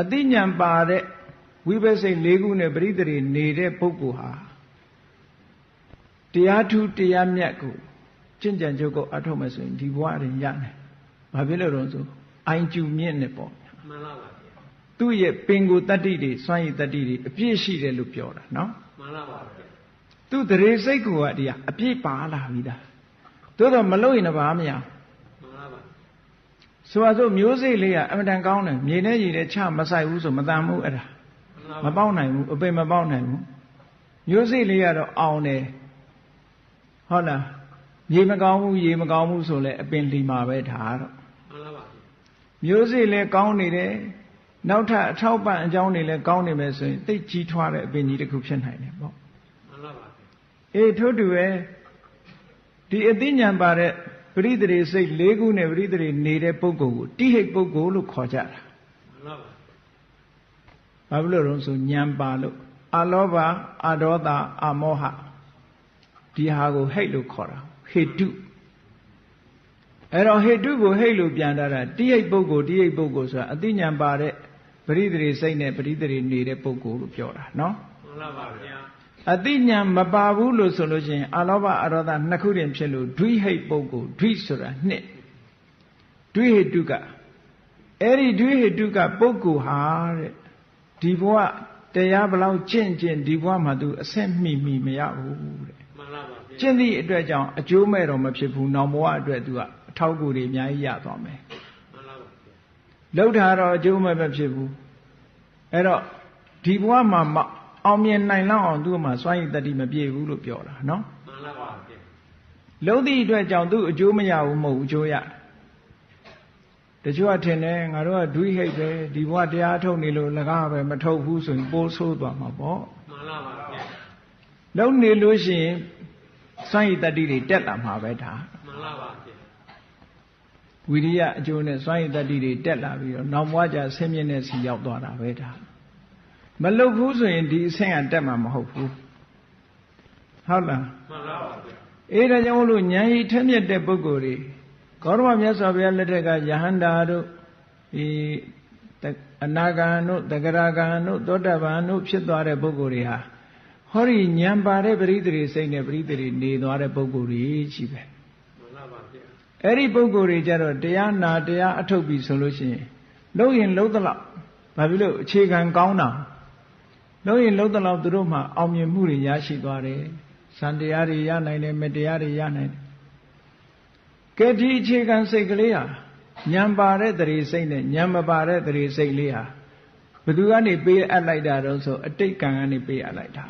အတိညာဏ်ပါတဲ့ဝိပဿစိတ်၄ခုနဲ့ပရိသေတွေနေတဲ့ပုဂ္ဂိုလ်ဟာတရားထူးတရားမြတ်ကိုကျင့်ကြံကြုတ်ကိုအထောက်မဲ့ဆိုရင်ဒီဘဝရင်ရနိုင်။ဘာဖြစ်လို့လဲဆိုအိုင်ကျူမြင့်နေပေါ့မှန်လားပါဗျာ။သူ့ရဲ့ပင်ကိုတတ္တိတွေစွမ်းရည်တတ္တိတွေအပြည့်ရှိတယ်လို့ပြောတာနော်မှန်လားပါဗျာ။သူ့တရေစိတ်ကိုကဒီကအပြည့်ပါလာပြီလား။သို့တော့မလို့ရင်တော့ဘာမရဘူးမှန်လားပါ ဆိုပါစို့မျိုးစိတ်လေးကအမတန်ကောင်းတယ်မြေနဲ့ရေနဲ့ချမဆိုင်ဘူးဆိုမတန်ဘူးအဲ့ဒါမှန်လားမပေါက်နိုင်ဘူးအပင်မပေါက်နိုင်ဘူးမျိုးစိတ်လေးကတော့အောင်တယ်ဟုတ်လားမြေမကောင်းဘူးရေမကောင်းဘူးဆိုလဲအပင်လီမာပဲဒါတော့မှန်လားပါဗျာမျိုးစိတ်လည်းကောင်းနေတယ်နောက်ထပ်အထောက်ပံ့အကြောင်းတွေလည်းကောင်းနေမယ်ဆိုရင်သိတ်ကြီးထွားတဲ့အပင်ကြီးတစ်ခုဖြစ်နိုင်တယ်ပေါ့မှန်လားပါဗျာအေးထို့တူပဲဒီအသိဉာဏ်ပါတဲ့ ပရိသေစိတ်၄ခုနဲ့ပရိသေနေတဲ့ပုဂ္ဂိုလ်ကိုတိဟိတ်ပုဂ္ဂိုလ်လို့ခေါ်ကြတာမှန်လားပါဘာဖြစ်လို့လဲဆိုဉာဏ်ပါလို့အလောဘအဒေါသအမောဟဒီဟာကိုဟိတ်လို့ခေါ်တာဟေတုအဲ့တော့ဟေတုကိုဟိတ်လို့ပြန်တာတာတိဟိတ်ပုဂ္ဂိုလ်တိဟိတ်ပုဂ္ဂိုလ်ဆိုတာအသိဉာဏ်ပါတဲ့ပရိသေစိတ်နဲ့ပရိသေနေတဲ့ပုဂ္ဂိုလ်လို့ပြောတာနော်မှန်လားပါဗျာ အတိညာမပါဘူးလို့ဆိုလို့ရှိရင်အလောဘအရောဒနှစ်ခုတင်ဖြစ်လို့ဒွိဟိတ်ပုဂ္ဂိုလ်ဒွိဆိုတာနှစ်ဒွိဟိတုကအဲ့ဒီဒွိဟိတုကပုဂ္ဂိုလ်ဟာတဲ့ဒီဘဝတရားဘလောက်ကျင့်ကျင့်ဒီဘဝမှာသူအဆက်မိမိမရဘူးတဲ့မှန်လားပါဗျာကျင့်သည့်အတွက်ကြောင့်အကျိုးမဲ့တော့မဖြစ်ဘူးနောက်ဘဝအတွက်သူကအထောက်အကူတွေအများကြီးရသွားမယ်မှန်လားပါဗျာလောက်တာတော့အကျိုးမဲ့မဖြစ်ဘူးအဲ့တော့ဒီဘဝမှာမ အောင်မြင်နိုင်လောက်အောင်သူ့မှာစွမ်းရည်တတ္တိမပြည့်ဘူးလို့ပြောတာနော်မှန်လားပါဗျာလုံးသည့်အတွက်ကြောင့်သူအကျိုးမရဘူးမဟုတ်ဘူးအကျိုးရတချို့ကထင်တယ်ငါတို့ကဒွိဟိတ်ပဲဒီဘဝတရားထုတ်နေလို့လကားပဲမထုတ်ဘူးဆိုရင်ပိုးဆိုးသွားမှာပေါ့မှန်လားပါဗျာလုံးနေလို့ရှိရင်စွမ်းရည်တတ္တိတွေတက်လာမှာပဲဒါမှန်လားပါဗျာဝိရိယအကျိုးနဲ့စွမ်းရည်တတ္တိတွေတက်လာပြီးတော့နောက်ဘဝကျဆင်းရဲတဲ့စီရောက်သွားတာပဲဒါမ လုတ်ဘူးဆိုရင်ဒီအဆင့်ကတက်မှာမဟုတ်ဘူးဟုတ်လားမှန်လားပါဗျာအေးဒါကြောင့်မလို့ဉာဏ်ရည်ထက်မြက်တဲ့ပုဂ္ဂိုလ်တွေဂေါရမမြတ်စွာဘုရားလက်ထက်ကယဟန္တာတို့ဒီအနာဂံတို့တဂရဂံတို့သောတပန်တို့ဖြစ်သွားတဲ့ပုဂ္ဂိုလ်တွေဟာဟောဒီဉာဏ်ပါတဲ့ပရိသေစိတ်နဲ့ပရိသေနေသွားတဲ့ပုဂ္ဂိုလ်တွေကြီးပဲမှန်လားပါဗျာအဲ့ဒီပုဂ္ဂိုလ်တွေကြတော့တရားနာတရားအထုတ်ပြီဆိုလို့ရှိရင်လုံးရင်လုံးသလောက်ဘာဖြစ်လို့အခြေခံကောင်းတာ လုံးရင်လုံးသလောက်သူတို့မှအောင်မြင်မှုတွေရရှိသွားတယ်စံတရားတွေရနိုင်တယ်မတရားတွေရနိုင်တယ်ကဲဒီအခြေခံစိတ်ကလေးဟာညံပါတဲ့တရေစိတ်နဲ့ညံမပါတဲ့တရေစိတ်လေးဟာဘယ်သူကနေပေးအပ်လိုက်တာတော့ဆိုအတိတ်ကံကနေပေးအပ်လိုက်တာ